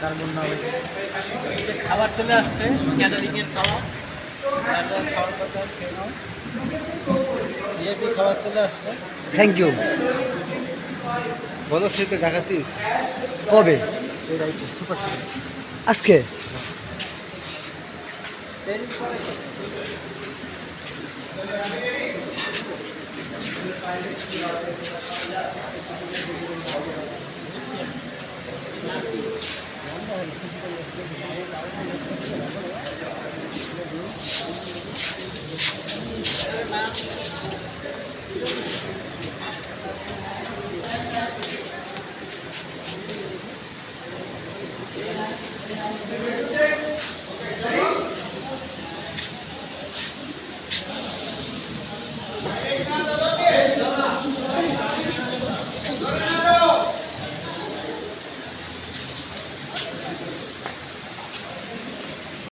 Carbon না খাবার চলে আসছে ক্যাটারিংয়ের খাওয়া খাওয়ার কথা খেয়ে নাও। জিএপি খাবার চলে আসছে। থ্যাংক ইউ বনশ্রীতে ডাকাতিস কবে? আজকে? Thank you. 嗯二十